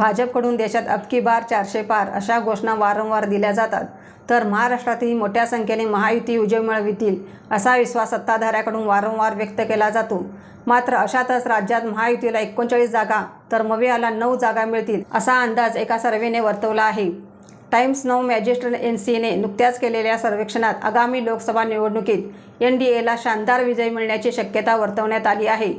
भाजपकडून देशात अबकी बार चारशे पार अशा घोषणा वारंवार दिल्या जातात. तर महाराष्ट्रातही मोठ्या संख्येने महायुती विजय मिळवितील असा विश्वास सत्ताधाऱ्याकडून वारंवार व्यक्त केला जातो. मात्र अशातच राज्यात महायुतीला एकोणचाळीस जागा तर मवियाला नऊ जागा मिळतील असा अंदाज एका सर्व्हेने वर्तवला आहे. टाइम्स नऊ मॅजिस्ट्रेट एन सी एने नुकत्याच केलेल्या सर्वेक्षणात आगामी लोकसभा निवडणुकीत एन डी एला शानदार विजय मिळण्याची शक्यता वर्तवण्यात आली आहे.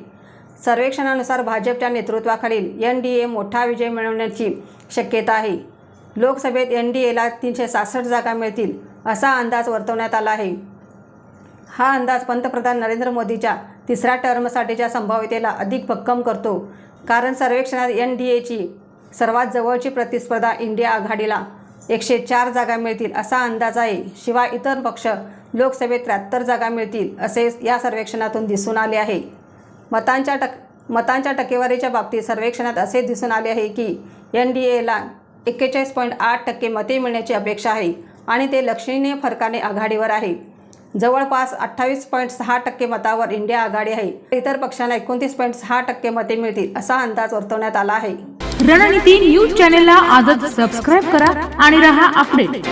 सर्वेक्षणानुसार भाजपच्या नेतृत्वाखालील एन डी ए मोठा विजय मिळवण्याची शक्यता आहे. लोकसभेत एन डी एला तीनशे सहासष्ट जागा मिळतील असा अंदाज वर्तवण्यात आला आहे. हा अंदाज पंतप्रधान नरेंद्र मोदीच्या तिसऱ्या टर्मसाठीच्या संभाव्यतेला अधिक भक्कम करतो कारण सर्वेक्षणात एन डी एची सर्वात जवळची प्रतिस्पर्धा इंडिया आघाडीला एकशे चार जागा मिळतील असा अंदाज आहे. शिवाय इतर पक्ष लोकसभेत त्र्याहत्तर जागा मिळतील असे या सर्वेक्षणातून दिसून आले आहे. मतांच्या टक मतांच्या टक्केवारीच्या बाबतीत सर्वेक्षणात असे दिसून आले आहे की एन डी एला एक्केचाळीस पॉईंट आठ टक्के मते मिळण्याची अपेक्षा आहे आणि ते लक्षणीय फरकाने आघाडीवर आहे. जवळपास अठ्ठावीस पॉईंट सहा टक्के मतावर इंडिया आघाडी आहे. इतर पक्षांना एकोणतीस पॉईंट सहा टक्के मते मिळतील असा अंदाज वर्तवण्यात आला आहे. रणनीती न्यूज चॅनेलला आजच सबस्क्राईब करा आणि रहा अपडेट